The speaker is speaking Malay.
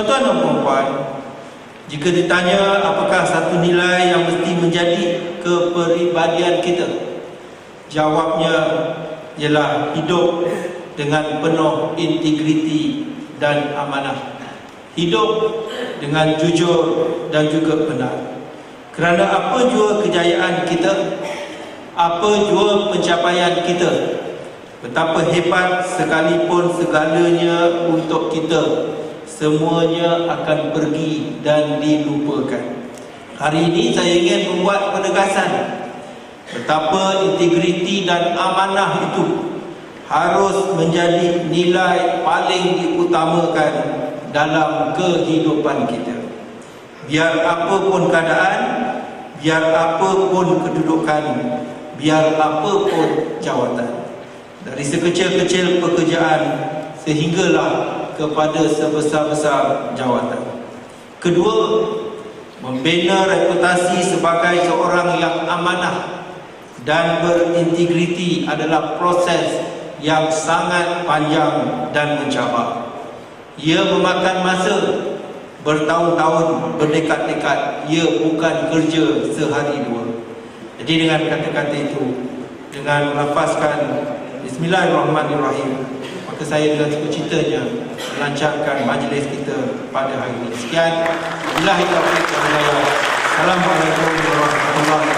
Tuan-tuan dan puan jika ditanya apakah satu nilai yang mesti menjadi kepribadian kita, jawabnya ialah hidup dengan penuh integriti dan amanah. Hidup dengan jujur dan juga benar. Kerana apa jua kejayaan kita, apa jua pencapaian kita, betapa hebat sekalipun segalanya untuk kita, semuanya akan pergi dan dilupakan. Hari ini saya ingin membuat penegasan betapa integriti dan amanah itu harus menjadi nilai paling diutamakan dalam kehidupan kita. Biar apa pun keadaan, biar apa pun kedudukan, biar apa pun jawatan. Dari sekecil-kecil pekerjaan sehinggalah kepada sebesar-besar jawatan. Kedua, membina reputasi sebagai seorang yang amanah dan berintegriti adalah proses yang sangat panjang dan mencabar. Ia memakan masa bertahun-tahun berdekat-dekat. Ia bukan kerja sehari dua. Jadi dengan kata-kata itu, dengan melafazkan Bismillahirrahmanirrahim, maka saya dengan sukacitanya melancarkan majlis kita pada hari ini. Sekian. Wal hidayah. Assalamualaikum warahmatullahi wabarakatuh.